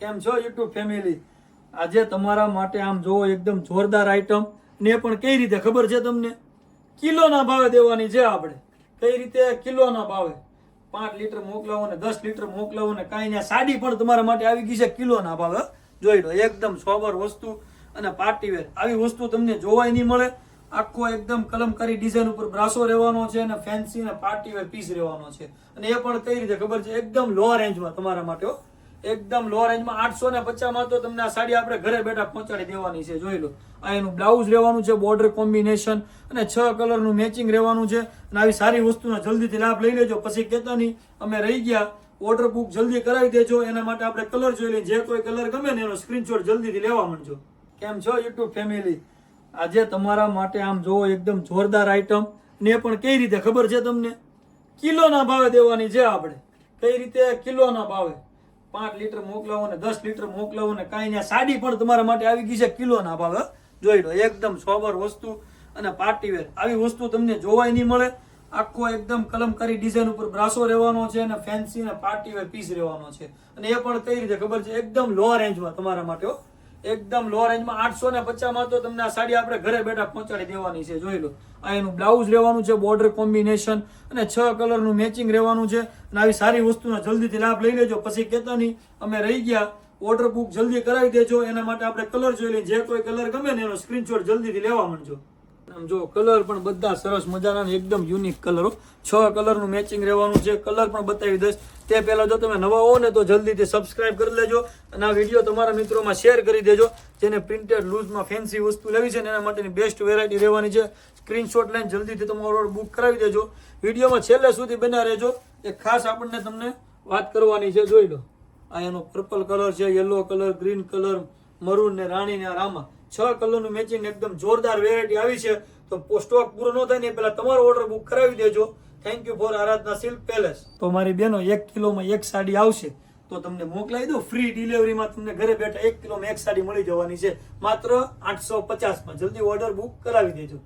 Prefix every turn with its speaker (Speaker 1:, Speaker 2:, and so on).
Speaker 1: કેમ છો, YouTube family? આજે તમારા માટે આમ જોવો એકદમ જોરદાર આઈટમ ને પણ કઈ રીતે ખબર છે તમને? કિલોના ભાવે દેવાની છે આપણે. કઈ રીતે કિલોના ભાવે? પાંચ લીટર મોકલાવો ને દસ લીટર મોકલાવો ને કાંઈ ત્યાં સાડી પણ તમારા માટે આવી ગઈ છે કિલોના ભાવે જોઈ લો, એકદમ સોબર વસ્તુ અને પાર્ટી વેર આવી વસ્તુ તમને જોવાય નહીં મળે. આખો એકદમ કલમકારી ડિઝાઇન ઉપર બ્રાસો રહેવાનો છે અને ફેન્સી અને પાર્ટી વેર પીસ રહેવાનો છે. અને એ પણ કઈ રીતે ખબર છે? એકદમ લો રેન્જમાં તમારા માટે. એકદમ લો રેન્જમાં આઠસો ને પચાસમાં તો તમને આ સાડી આપણે ઘરે બેઠા પહોંચાડી દેવાની છે, જોઈ લો. આ એનું બ્લાઉઝ રહેવાનું છે બોર્ડર કોમ્બિનેશન અને છ કલરનું મેચિંગ રહેવાનું છે. અને આવી સારી વસ્તુનો જલ્દીથી લાભ લઈ લેજો. પછી કહેતા નહીં, અમે રહી ગયા. ઓર્ડર બુક જલ્દી કરાવી દેજો. એના માટે આપણે કલર જોઈ લઈએ. જે કોઈ કલર ગમે ને એનો સ્ક્રીનશોટ જલ્દીથી લેવા માંડજો. કેમ છો યુટ્યુબ ફેમિલી આજે તમારા માટે આમ જોવો એકદમ જોરદાર આઈટમ ને પણ કઈ રીતે? ખબર છે તમને? કિલોના ભાવે દેવાની છે આપણે. કઈ રીતે? કિલોના ભાવે. પાંચ લીટર મોકલાવો ને દસ લીટર મોકલાવો ને કાંઈ સાડી પણ તમારા માટે આવી ગઈ છે કિલોના ભાવે જોઈ લો, એકદમ સોબર વસ્તુ અને પાર્ટી વેર. આવી વસ્તુ તમને જોવાય નહીં મળે. આખો એકદમ કલમકારી ડિઝાઇન ઉપર બ્રાસો રહેવાનો છે અને ફેન્સી અને પાર્ટી વેર પીસ રહેવાનો છે. અને એ પણ કઈ રીતે ખબર છે? એકદમ લો રેન્જમાં તમારા માટે, હો. એકદમ લો રેન્જમાં આઠસો ને પચાસમાં તો તમને આ સાડી આપણે ઘરે બેઠા પહોંચાડી દેવાની છે, જોઈ લો. આ એનું બ્લાઉઝ રહેવાનું છે બોર્ડર કોમ્બિનેશન અને છ કલરનું મેચિંગ રહેવાનું છે. અને આવી સારી વસ્તુનો જલ્દીથી લાભ લઈ લેજો. પછી કહેતા નહીં, અમે રહી ગયા. ઓર્ડર બુક જલ્દી કરાવી દેજો. એના માટે આપણે કલર જોઈ લઈએ. જે કોઈ કલર ગમે ને એનો સ્ક્રીનશોટ જલ્દીથી લેવા માંડજો. આમ જો કલર પણ બધા સરસ મજાના એકદમ યુનિક કલરો છ કલરનું મેચિંગ રહેવાનું છે. કલર પણ બતાવી દઈશ. તે પહેલાં જો તમે નવા હો ને તો જલ્દીથી સબસ્ક્રાઇબ કરી લેજો અને આ વીડિયો તમારા મિત્રોમાં શેર કરી દેજો. જેને પ્રિન્ટેડ લૂઝમાં ફેન્સી વસ્તુ લેવી છે ને એના માટેની બેસ્ટ વેરાયટી રહેવાની છે. સ્ક્રીનશોટ લઈને જલ્દીથી તમારો ઓર્ડર બુક કરાવી દેજો. વિડીયોમાં છેલ્લે સુધી બન્યા રહેજો. એક ખાસ આપણને તમને વાત કરવાની છે, જોઈ લો. આ એનો પર્પલ કલર છે yellow colour green colour maroon ને રાણી ને રામા. છ કલરનું મેચિંગ એકદમ જોરદાર વેરાયટી આવી છે. તો સ્ટોક પૂરો ન થાય ને પહેલાં તમારો ઓર્ડર બુક કરાવી દેજો. Thank you for Aradhana silk palace તો મારી બેનો એક કિલોમાં એક સાડી આવશે. તો તમને મોકલાવી દો ફ્રી ડિલિવરીમાં તમને ઘરે બેઠા એક કિલોમાં એક સાડી મળી જવાની છે. માત્ર આઠસો પચાસમાં. જલ્દી ઓર્ડર બુક કરાવી દેજો.